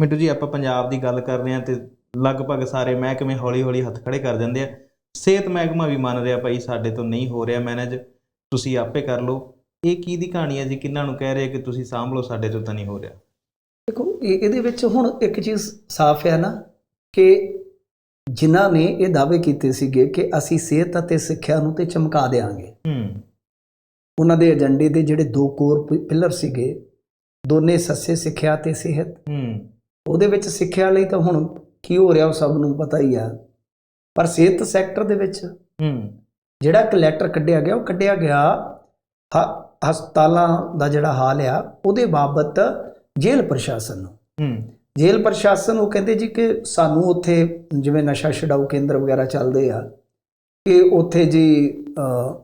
ਮਿੰਟੂ ਜੀ ਆਪਾਂ ਪੰਜਾਬ ਦੀ ਗੱਲ ਕਰ ਰਹੇ ਹਾਂ ਤੇ ਲਗਭਗ ਸਾਰੇ ਮਹਿਕਮੇ ਹੌਲੀ-ਹੌਲੀ ਹੱਥ ਖੜੇ ਕਰ ਜਾਂਦੇ ਆ। ਸਿਹਤ ਮਹਿਕਮਾ ਵੀ ਮੰਨ ਰਿਹਾ ਭਾਈ ਸਾਡੇ ਤੋਂ ਨਹੀਂ ਹੋ ਰਿਹਾ ਮੈਨੇਜ। ਤੁਸੀਂ ਆਪੇ ਕਰ ਲਓ। ਇਹ ਕੀ ਦੀ ਕਹਾਣੀ ਹੈ ਜੀ? ਕਿੰਨਾਂ ਨੂੰ ਕਹਿ ਰਹੇ ਕਿ ਤੁਸੀਂ ਸਾਂਭ ਲਓ ਸਾਡੇ ਤੋਂ ਤਾਂ ਨਹੀਂ ਹੋ ਰਿਹਾ? ਦੇਖੋ ਇਹ ਇਹਦੇ ਵਿੱਚ ਹੁਣ ਇੱਕ ਚੀਜ਼ ਸਾਫ਼ ਹੈ ਨਾ ਕਿ ਜਿਨ੍ਹਾਂ ਨੇ ਇਹ ਦਾਅਵੇ ਕੀਤੇ ਸੀਗੇ ਕਿ ਅਸੀਂ ਸਿਹਤ ਅਤੇ ਸਿੱਖਿਆ ਨੂੰ ਤੇ ਚਮਕਾ ਦੇਾਂਗੇ ਹੂੰ। ਉਹਨਾਂ ਦੇ ਏਜੰਡੇ ਦੇ ਜਿਹੜੇ ਦੋ ਕੋਰ ਪਿਲਰ ਸੀਗੇ ਦੋਨੇ ਸੱਸੇ ਸਿੱਖਿਆ ਤੇ ਸਿਹਤ। ਹੂੰ। ਉਹਦੇ ਵਿੱਚ ਸਿੱਖਿਆ ਲਈ ਤਾਂ ਹੁਣ ਕੀ ਹੋ ਰਿਹਾ ਉਹ ਸਭ ਨੂੰ ਪਤਾ ਹੀ ਆ। ਪਰ ਸਿਹਤ ਸੈਕਟਰ ਦੇ ਵਿੱਚ ਹੂੰ। ਜਿਹੜਾ ਇੱਕ ਲੈਟਰ ਕੱਢਿਆ ਗਿਆ ਉਹ ਕੱਢਿਆ ਗਿਆ ਹਸਪਤਾਲਾਂ ਦਾ ਜਿਹੜਾ ਹਾਲ ਆ ਉਹਦੇ ਬਾਬਤ ਜੇਲ੍ਹ ਪ੍ਰਸ਼ਾਸਨ ਨੂੰ। ਹੂੰ। ਜੇਲ੍ਹ ਪ੍ਰਸ਼ਾਸਨ ਉਹ ਕਹਿੰਦੇ ਜੀ ਕਿ ਸਾਨੂੰ ਉੱਥੇ ਜਿਵੇਂ ਨਸ਼ਾ ਛਡਾਊ ਕੇਂਦਰ ਵਗੈਰਾ ਚੱਲਦੇ ਆ ਕਿ ਉੱਥੇ ਜੀ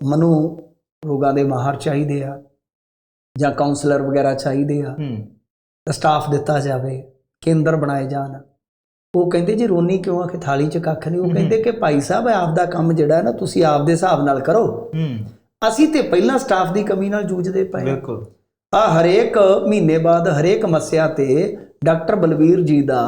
ਮਨੋ ਰੋਗਾਂ ਦੇ ਮਾਹਰ ਚਾਹੀਦੇ ਆ ਜਾਂ ਕਾਉਂਸਲਰ ਵਗੈਰਾ ਚਾਹੀਦੇ ਆ ਹੂੰ। ਸਟਾਫ ਦਿੱਤਾ ਜਾਵੇ। ਕੇਂਦਰ ਬਣਾਏ ਜਾਣ। ਉਹ ਕਹਿੰਦੇ ਜੀ ਰੋਣੀ ਕਿਉਂ ਆ? ਕਿ ਥਾਲੀ 'ਚ ਕੱਖ ਨਹੀਂ ਉਹ। ਕਹਿੰਦੇ ਕਿ ਭਾਈ ਸਾਹਿਬ ਆਪ ਦਾ ਕੰਮ ਜਿਹੜਾ ਹੈ ਨਾ ਤੁਸੀਂ ਆਪ ਦੇ ਹਿਸਾਬ ਨਾਲ ਕਰੋ। ਅਸੀਂ ਤੇ ਪਹਿਲਾਂ ਸਟਾਫ ਦੀ ਕਮੀ ਨਾਲ ਜੂਝਦੇ ਪਏ। ਬਿਲਕੁਲ। ਆ ਹਰੇਕ ਮਹੀਨੇ ਬਾਅਦ ਹਰੇਕ ਮੱਸਿਆ ਤੇ ਡਾਕਟਰ ਬਲਵੀਰ ਜੀ ਦਾ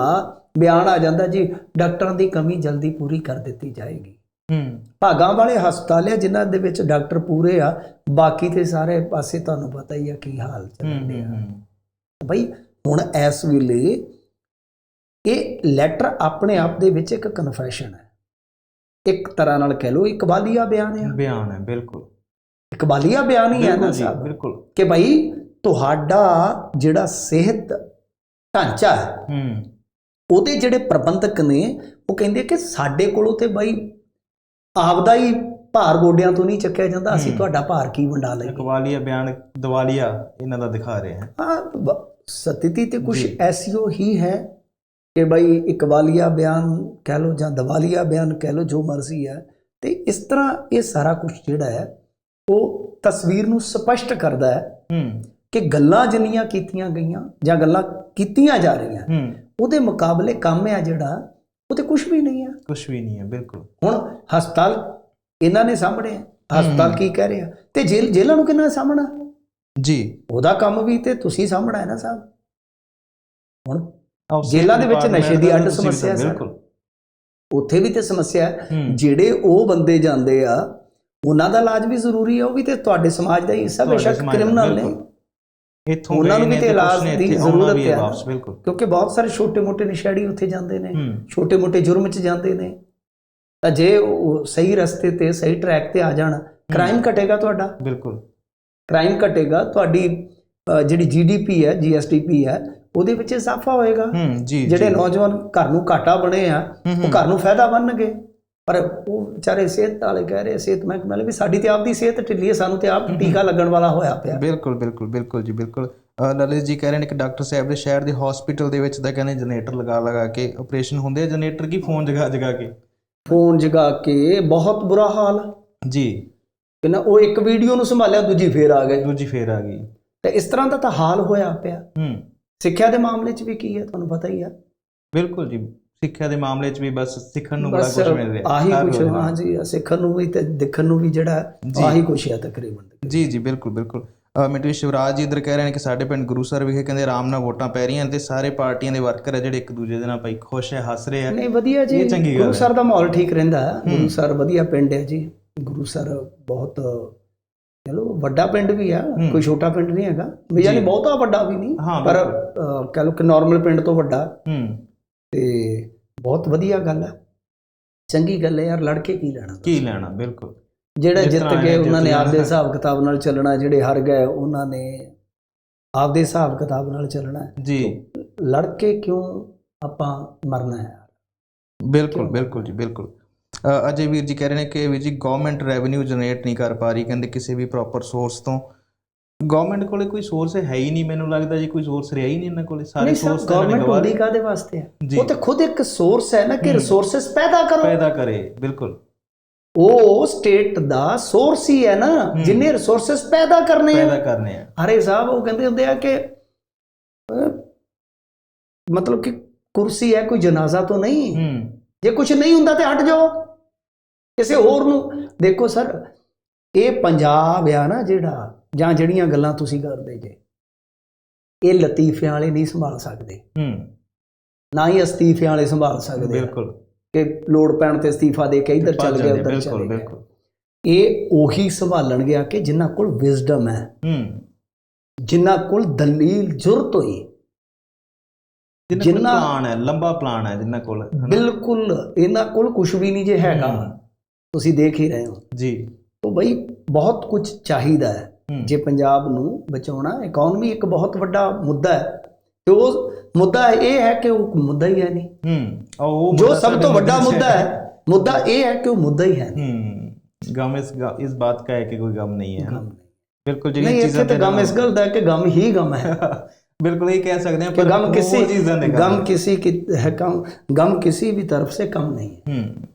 ਬਿਆਨ ਆ ਜਾਂਦਾ ਜੀ ਡਾਕਟਰਾਂ ਦੀ ਕਮੀ ਜਲਦੀ ਪੂਰੀ ਕਰ ਦਿੱਤੀ ਜਾਏਗੀ। ਹੂੰ। ਭਾਗਾਂ ਵਾਲੇ ਹਸਪਤਾਲ ਆ ਜਿਨ੍ਹਾਂ ਦੇ ਵਿੱਚ ਡਾਕਟਰ ਪੂਰੇ ਆ ਬਾਕੀ ਤੇ ਸਾਰੇ ਪਾਸੇ ਤੁਹਾਨੂੰ ਪਤਾ ਹੀ ਆ ਕੀ ਹਾਲ ਡਿਆ ਹੂੰ। ਬਈ ਹੁਣ ਇਸ ਵੇਲੇ ਇਹ ਲੈਟਰ ਆਪਣੇ ਆਪ ਦੇ ਵਿੱਚ ਇੱਕ ਕਨਫੈਸ਼ਨ ਹੈ। ਇੱਕ ਤਰ੍ਹਾਂ ਨਾਲ ਕਹਿ ਲਓ ਇਕਬਾਲੀਆ ਬਿਆਨ ਹੈ ਬਿਆਨ ਹੈ ਬਿਲਕੁਲ। ਇਕਬਾਲੀਆ ਬਿਆਨ ਹੀ ਹੈ ਨਾ ਸਾਹਿਬ। ਬਿਲਕੁਲ। ਕਿ ਭਾਈ ਤੁਹਾਡਾ ਜਿਹੜਾ ਸਿਹਤ ਢਾਂਚਾ ਹੈ ਹੂੰ। ਉਹਦੇ ਜਿਹੜੇ ਪ੍ਰਬੰਧਕ ਨੇ ਉਹ ਕਹਿੰਦੇ ਕਿ ਸਾਡੇ ਕੋਲੋਂ ਤੇ ਬਾਈ ਆਪਦਾ ਹੀ ਭਾਰ ਗੋਡਿਆਂ ਤੋਂ ਨਹੀਂ ਚੱਕਿਆ ਜਾਂਦਾ ਅਸੀਂ। ਤੁਹਾਡਾ ਭਾਰ ਕੀ ਵੰਡਾ ਲਈਏ? ਇਕਵਾਲੀਆ ਬਿਆਨ ਦਿਵਾਲੀਆ ਇਹਨਾਂ ਦਾ ਦਿਖਾ ਰਹੇ ਹੈ। ਹਾਂ ਸਥਿਤੀ ਤੇ ਕੁਝ। ਐਸੀਓ ਹੀ ਹੈ ਕਿ ਭਾਈ ਇਕਬਾਲੀਆ ਬਿਆਨ ਕਹਿ ਲਓ ਜਾਂ ਦਵਾਲੀਆ ਬਿਆਨ ਕਹਿ ਲਓ ਜੋ ਮਰਜ਼ੀ ਹੈ ਤੇ ਇਸ ਤਰ੍ਹਾਂ ਇਹ ਸਾਰਾ ਕੁਝ ਜਿਹੜਾ ਹੈ ਉਹ ਤਸਵੀਰ ਨੂੰ ਸਪਸ਼ਟ ਕਰਦਾ ਹੈ ਹੂੰ। ਕਿ ਗੱਲਾਂ ਜਿੰਨੀਆਂ ਕੀਤੀਆਂ ਗਈਆਂ ਜਾਂ ਗੱਲਾਂ ਕੀਤੀਆਂ ਜਾ ਰਹੀਆਂ ਹੂੰ। ਉਹਦੇ ਮੁਕਾਬਲੇ ਕੰਮ ਆ ਜਿਹੜਾ ਉਹ ਤੇ ਕੁਝ ਵੀ ਨਹੀਂ ਆ ਕੁਝ ਵੀ ਨਹੀਂ ਹੈ ਬਿਲਕੁਲ। ਹੁਣ ਹਸਪਤਾਲ ਇਹਨਾਂ ਨੇ ਸਾਹਮਣੇ ਹਸਪਤਾਲ ਕੀ ਕਹਿ ਰਿਹਾ? ਤੇ ਜੇਲ੍ਹ ਜੇਲ੍ਹਾਂ ਨੂੰ ਕਿੰਨਾ ਸਾਹਮਣਾ ਜੀ। ਉਹਦਾ ਕੰਮ ਵੀ ਤੇ ਤੁਸੀਂ ਸਾਹਮਣਾ ਹੈ ਨਾ ਸਾਹਿਬ। ਹੁਣ ਜੇਲ੍ਹਾਂ ਦੇ ਵਿੱਚ ਨਸ਼ੇ ਦੀ ਅੱਡ ਸਮੱਸਿਆ ਹੈ ਸਰ। ਬਿਲਕੁਲ। ਉੱਥੇ ਵੀ ਤੇ ਸਮੱਸਿਆ ਹੈ। ਜਿਹੜੇ ਉਹ ਬੰਦੇ ਜਾਂਦੇ ਆ ਉਹਨਾਂ ਦਾ ਇਲਾਜ ਵੀ ਜ਼ਰੂਰੀ ਹੈ ਉਹ ਵੀ ਤੇ ਤੁਹਾਡੇ ਸਮਾਜ ਦਾ ਹਿੱਸਾ ਬੇਸ਼ੱਕ ਕ੍ਰਿਮੀਨਲ ਨੇ। ਇੱਥੋਂ ਉਹਨਾਂ ਨੂੰ ਵੀ ਤੇ ਇਲਾਜ ਦੀ ਜ਼ਰੂਰਤ ਹੈ। ਕਿਉਂਕਿ ਬਹੁਤ ਸਾਰੇ ਛੋਟੇ-ਮੋਟੇ ਨਸ਼ੇੜੀ ਉੱਥੇ ਜਾਂਦੇ ਨੇ। ਛੋਟੇ-ਮੋਟੇ ਜੁਰਮ 'ਚ ਜਾਂਦੇ ਨੇ। ਤਾਂ ਜੇ ਉਹ ਸਹੀ ਰਸਤੇ ਤੇ ਸਹੀ ਟਰੈਕ ਤੇ ਆ ਜਾਣ ਕ੍ਰਾਈਮ ਘਟੇਗਾ ਤੁਹਾਡਾ। ਬਿਲਕੁਲ। ਕ੍ਰਾਈਮ ਘਟੇਗਾ। ਤੁਹਾਡੀ ਜਿਹੜੀ ਜੀਡੀਪੀ ਹੈ ਜੀਐਸਟੀਪੀ ਹੈ ਉਹਦੇ ਵਿੱਚ ਇਜ਼ਾਫਾ ਹੋਏਗਾ। ਜਿਹੜੇ। ਨੌਜਵਾਨ ਘਰ ਨੂੰ ਘਾਟਾ ਬਣੇ ਆ ਉਹ। ਘਰ ਨੂੰ ਫਾਇਦਾ ਬਣਨਗੇ। ਪਰ ਉਹ ਵਿਚਾਰੇ ਸਿਹਤ ਵਾਲੇ ਕਹਿ ਰਹੇ ਸਿਹਤ ਮਹਿਕਮੇ ਵਾਲੇ ਵੀ ਸਾਡੀ ਤੇ ਆਪਦੀ ਸਿਹਤ ਢਿੱਲੀ ਹੈ ਸਾਨੂੰ ਤੇ ਆਪ ਟੀਕਾ ਲੱਗਣ ਵਾਲਾ ਹੋਇਆ ਪਿਆ। ਬਿਲਕੁਲ ਬਿਲਕੁਲ ਬਿਲਕੁਲ ਜੀ ਬਿਲਕੁਲ। ਲਲਿਤ ਜੀ ਕਹਿ ਰਹੇ ਨੇ ਕਿ ਡਾਕਟਰ ਸਾਹਿਬ ਦੇ ਸ਼ਹਿਰ ਦੇ ਹਸਪੀਟਲ ਦੇ ਵਿੱਚ ਤਾਂ ਕਹਿੰਦੇ ਜਨਰੇਟਰ ਲਗਾ ਲਗਾ ਕੇ ਆਪਰੇਸ਼ਨ ਹੁੰਦੇ ਆ ਜਨਰੇਟਰ ਕੀ ਫੋਨ ਜਗਾ ਜਗਾ ਕੇ? ਫੋਨ ਜਗਾ ਕੇ ਬਹੁਤ ਬੁਰਾ ਹਾਲ। ਜੀ। ਕਿ ਨਾ ਉਹ ਇੱਕ ਵੀਡੀਓ ਨੂੰ ਸੰਭਾਲਿਆ ਦੂਜੀ ਫੇਰ ਆ ਗਏ। ਦੂਜੀ ਫੇਰ ਆ ਗਈ। ਤੇ ਇਸ ਤਰ੍ਹਾਂ ਦਾ ਤਾਂ ਹਾਲ ਹੋਇਆ ਪਿਆ। ਹੂੰ। ਸਿੱਖਿਆ ਦੇ ਮਾਮਲੇ 'ਚ ਵੀ ਕੀ ਹੈ? ਤੁਹਾਨੂੰ ਪਤਾ ਹੀ ਆ ਬਿਲਕੁਲ ਜੀ। ਸਿੱਖਿਆ ਦੇ ਮਾਮਲੇ 'ਚ ਵੀ ਬਸ ਸਿੱਖਣ ਨੂੰ ਬੜਾ ਕੁਝ ਮਿਲ ਰਿਹਾ। ਆਹੀ ਕੁਝ। ਹਾਂਜੀ ਸਿੱਖਣ ਨੂੰ ਵੀ ਤੇ ਦੇਖਣ ਨੂੰ ਵੀ ਜਿਹੜਾ। ਆਹੀ ਕੁਝ ਹੈ ਤਕਰੀਬਨ। ਜੀ ਜੀ ਬਿਲਕੁਲ ਬਿਲਕੁਲ। ਮਿੰਟੂ ਸ਼ਿਵਰਾਜ ਜੀ ਇਧਰ ਕਹਿ ਰਹੇ ਨੇ ਕਿ ਸਾਡੇ ਪਿੰਡ ਗੁਰੂਸਰ ਵਿਖੇ ਕਹਿੰਦੇ ਆਰਾਮ ਨਾਲ ਵੋਟਾਂ ਪੈ ਰਹੀਆਂ ਤੇ ਸਾਰੇ ਪਾਰਟੀਆਂ ਦੇ ਵਰਕਰ ਆ ਜਿਹੜੇ ਇੱਕ ਦੂਜੇ ਦੇ ਨਾਲ ਭਾਈ ਖੁਸ਼ ਹੈ ਹੱਸ ਰਹੇ ਆ। ਨਹੀਂ ਵਧੀਆ ਜੀ। ਗੁਰੂ ਹੈ। ਸਰ ਦਾ ਮਾਹੌਲ ਠੀਕ ਰਹਿੰਦਾ। ਹੈ। ਗੁਰੂ ਸਰ ਵਧੀਆ ਪਿੰਡ ਹੈ ਜੀ। ਗੁਰੂ ਸਰ ਬਹੁਤ ਚਲੋ ਵੱਡਾ ਪਿੰਡ ਵੀ ਆ। ਕੋਈ ਛੋਟਾ ਪਿੰਡ ਨਹੀਂ ਹੈਗਾ। ਵੀ ਯਾਨੀ। ਬਹੁਤਾ ਵੱਡਾ ਵੀ ਨਹੀਂ ਪਰ ਕਹਿ ਲਓ ਕਿ ਨਾਰਮਲ ਪਿੰਡ ਤੋਂ ਵੱਡਾ। ਤੇ ਬਹੁਤ ਵਧੀਆ ਗੱਲ ਹੈ ਚੰਗੀ ਗੱਲ ਹੈ ਯਾਰ ਲੜ ਕੇ ਕੀ ਲੈਣਾ ਕੀ ਲੈਣਾ ਬਿਲਕੁਲ। ਜਿਹੜੇ ਜਿੱਤ ਗਏ ਇਹ ਉਹਨਾਂ ਨੇ ਆਪਦੇ। ਹਿਸਾਬ ਕਿਤਾਬ ਨਾਲ ਚੱਲਣਾ ਜਿਹੜੇ ਹਾਰ ਗਏ ਉਹਨਾਂ ਨੇ ਆਪਦੇ ਹਿਸਾਬ ਕਿਤਾਬ ਨਾਲ ਚੱਲਣਾ ਜੀ। ਲੜ ਕੇ ਕਿਉਂ ਆਪਾਂ ਮਰਨਾ ਹੈ? ਬਿਲਕੁਲ ਬਿਲਕੁਲ ਜੀ ਬਿਲਕੁਲ। ਅਜੇ ਵੀਰ ਜੀ ਕਹਿ ਰਹੇ ਨੇ ਕਿ ਵੀਰ ਜੀ ਗਵਰਨਮੈਂਟ ਰੈਵਨਿਊ ਜਨਰੇਟ ਨਹੀਂ ਕਰ ਪਾ ਰਹੀ ਕਹਿੰਦੇ ਕਿਸੇ ਵੀ ਪ੍ਰੋਪਰ ਸੋਰਸ ਤੋਂ। ਗਵਰਨਮੈਂਟ ਕੋਲੇ ਕੋਈ ਸੋਰਸ ਹੈ ਹੀ ਨਹੀਂ ਮੈਨੂੰ ਲੱਗਦਾ ਜੀ ਕੋਈ ਸੋਰਸ ਰਿਹਾ ਹੀ ਨਹੀਂ ਇਹਨਾਂ ਕੋਲੇ। ਸਾਰੇ ਸੋਰਸ ਗਵਰਨਮੈਂਟ ਹੁੰਦੀ ਕਾਦੇ ਵਾਸਤੇ। ਉਹ ਤੇ ਖੁਦ ਇੱਕ ਸੋਰਸ ਹੈ ਨਾ ਕਿ। ਰਿਸੋਰਸਸ ਪੈਦਾ ਕਰੋ। ਪੈਦਾ ਕਰੇ ਬਿਲਕੁਲ। ਉਹ ਸਟੇਟ ਦਾ ਸੋਰਸ ਹੀ ਹੈ ਨਾ। ਜਿੰਨੇ ਰਿਸੋਰਸਸ ਪੈਦਾ ਕਰਨੇ ਪੈਦਾ ਆ ਕਰਨੇ ਆ। ਹਰੇ ਸਾਹਿਬ ਉਹ ਕਹਿੰਦੇ ਹੁੰਦੇ ਆ ਕਿ ਮਤਲਬ ਕਿ ਕੁਰਸੀ ਹੈ ਕੋਈ ਜਨਾਜ਼ਾ ਤੋਂ ਨਹੀਂ। ਜੇ ਕੁਝ ਨਹੀਂ ਹੁੰਦਾ ਤੇ ਹਟ ਜਾਓ। ਕਿਸੇ ਹੋਰ ਨੂੰ। ਦੇਖੋ ਸਰ ਇਹ ਪੰਜਾਬ ਆ ਨਾ ਜਿਹੜਾ ਜਾਂ ਜਿਹੜੀਆਂ ਗੱਲਾਂ ਤੁਸੀਂ ਕਰਦੇ ਜੇ ਇਹ ਲਤੀਫਿਆਂ ਵਾਲੇ ਨਹੀਂ ਸੰਭਾਲ ਸਕਦੇ। ਹੂੰ। ਨਾ ਹੀ ਅਸਤੀਫਿਆਂ ਵਾਲੇ ਸੰਭਾਲ ਸਕਦੇ ਬਿਲਕੁਲ। ਕਿ ਲੋੜ ਪੈਣ ਤੇ ਅਸਤੀਫਾ ਦੇ ਕੇ ਇੱਧਰ ਚੱਲ ਗਿਆ ਉੱਧਰ ਚੱਲ ਗਿਆ। ਬਿਲਕੁਲ। ਇਹ ਉਹੀ ਸੰਭਾਲਣ ਗਿਆ ਕਿ ਜਿਨ੍ਹਾਂ ਕੋਲ ਵਿਜ਼ਡਮ ਹੈ। ਹੂੰ। ਜਿਨ੍ਹਾਂ ਕੋਲ ਦਲੀਲ ਜੁਰਤ ਹੋਈ। ਜਿੰਨਾ ਕੋਲ ਪਲਾਨ ਹੈ ਲੰਬਾ ਪਲਾਨ ਹੈ ਜਿੰਨਾ ਕੋਲ? ਬਿਲਕੁਲ ਇਹਨਾਂ ਕੋਲ ਕੁਝ ਵੀ ਨਹੀਂ ਜੇ ਹੈਗਾ। ਤੁਸੀਂ ਦੇਖ ਹੀ ਰਹੇ ਹੋ। ਜੀ। ਤੋਂ ਬਈ ਬਹੁਤ ਕੁਝ ਚਾਹੀਦਾ ਹੈ ਜੇ ਪੰਜਾਬ ਨੂੰ ਬਚਾਉਣਾ ਇਕਨੋਮੀ ਇੱਕ ਬਹੁਤ ਵੱਡਾ ਮੁੱਦਾ ਹੈ। ਤੇ ਉਹ ਮੁੱਦਾ ਇਹ ਹੈ ਕਿ ਉਹ ਮੁੱਦਾ ਹੀ ਹੈ ਨਹੀਂ। ਹੂੰ। ਉਹ ਜੋ ਸਭ ਤੋਂ ਵੱਡਾ ਮੁੱਦਾ ਹੈ ਮੁੱਦਾ ਇਹ ਹੈ ਕਿ ਉਹ ਮੁੱਦਾ ਹੀ ਹੈ ਹੂੰ। ਗਮ ਇਸ ਇਸ ਬਾਤ ਦਾ ਹੈ ਕਿ ਕੋਈ ਗਮ ਨਹੀਂ ਹੈ ਨਾ। ਬਿਲਕੁਲ ਜਿਹੜੀ ਚੀਜ਼ਾਂ ਤੇ ਗਮ ਇਸ ਗੱਲ ਦਾ ਕਿ ਗਮ ਹੀ ਗਮ ਹੈ। ਬਿਲਕੁਲ ये कह सकते हैं पर गम किसी गम किसी की है कम गम किसी भी तरफ से कम नहीं है